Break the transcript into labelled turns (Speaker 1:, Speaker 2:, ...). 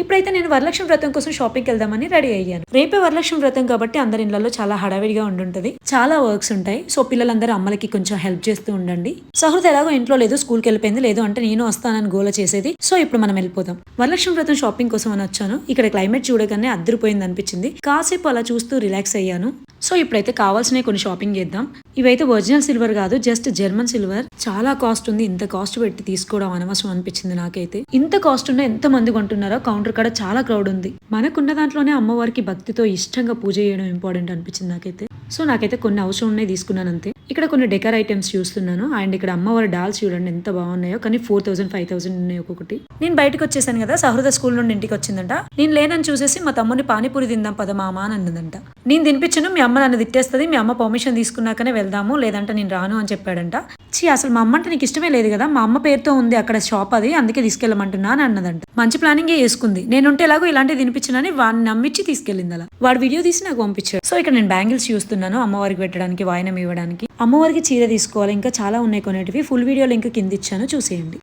Speaker 1: ఇప్పుడైతే నేను వరలక్ష్మి వ్రతం కోసం షాపింగ్కి వెళ్దామని రెడీ అయ్యాను. రేపే వరలక్ష్మి వ్రతం కాబట్టి అందరి ఇళ్ళలో చాలా హడావిడిగా ఉండుంటుంది. చాలా వర్క్స్ ఉంటాయి. సో పిల్లలందరూ అమ్మలకి కొంచెం హెల్ప్ చేస్తూ ఉండండి. సహృద్ ఎలాగో ఇంట్లో లేదు స్కూల్కి వెళ్ళిపోయింది లేదు అంటే నేను వస్తానని గోల చేసేది. సో ఇప్పుడు మనం వెళ్ళిపోదాం. వరలక్ష్మి వ్రతం షాపింగ్ కోసం అని వచ్చాను. ఇక్కడ క్లైమేట్ చూడగానే అద్దరిపోయింది అనిపించింది. కాసేపు అలా చూస్తూ రిలాక్స్ అయ్యాను. సో ఇప్పుడైతే కావాల్సినవి కొన్ని షాపింగ్ చేద్దాం. ఇవైతే ఒరిజినల్ సిల్వర్ కాదు జస్ట్ జర్మన్ సిల్వర్. చాలా కాస్ట్ ఉంది ఇంత కాస్ట్ పెట్టి తీసుకోవడం అనవసరం అనిపించింది నాకైతే. ఇంత కాస్ట్ ఉన్న ఎంత మంది కొంటున్నారో కౌంటర్ కాడ చాలా క్రౌడ్ ఉంది. మనకున్న దాంట్లోనే అమ్మవారికి భక్తితో ఇష్టంగా పూజ చేయడం ఇంపార్టెంట్ అనిపించింది నాకైతే. సో నాకైతే కొన్ని అవసరం ఉన్నాయి తీసుకున్నాను అంతే. ఇక్కడ కొన్ని డెకర్ ఐటమ్స్ చూస్తున్నాను. అండ్ ఇక్కడ అమ్మవారి డాల్స్ చూడండి ఎంత బాగున్నాయో. కానీ ఫోర్ థౌసండ్ ఫైవ్ థౌసండ్ ఉన్నాయి ఒక్కొక్కటి. నేను బయటకు వచ్చేసాను కదా సహృద స్కూల్ నుండి ఇంటికి వచ్చిందంట. నేను లేనని చూసేసి మా తమ్ముని పానీపూరి తిందాం పద మామ అని అన్నదంట. నేను తినిపించను మీ అమ్మ నన్ను తిట్టేస్తుంది మీ అమ్మ పర్మిషన్ తీసుకున్నాకనే వెళ్దాము లేదంటే నేను రాను అని చెప్పాడంట. చీ అసలు మా అమ్మ అంటే నీకు ఇష్టమే లేదు కదా మా అమ్మ పేరుతో ఉంది అక్కడ షాప్ అది అందుకే తీసుకెళ్ళమంటున్నా అని అన్నదంట. మంచి ప్లానింగే చేసుకుంది. నేనుంటే ఎలాగో ఇలాంటివి తినిపించినని వాడిని నమ్మించి తీసుకెళ్ళింది అలా. వాడు వీడియో తీసి నాకు పంపించాడు. సో ఇక్కడ నేను బ్యాంగిల్స్ చూస్తున్నాను అమ్మవారికి పెట్టడానికి వాయనం ఇవ్వడానికి. అమ్మవారికి చీర తీసుకోవాలి ఇంకా చాలా ఉన్నాయి కొనేటివి. ఫుల్ వీడియో లింక్ కింద ఇచ్చాను చూసేయండి.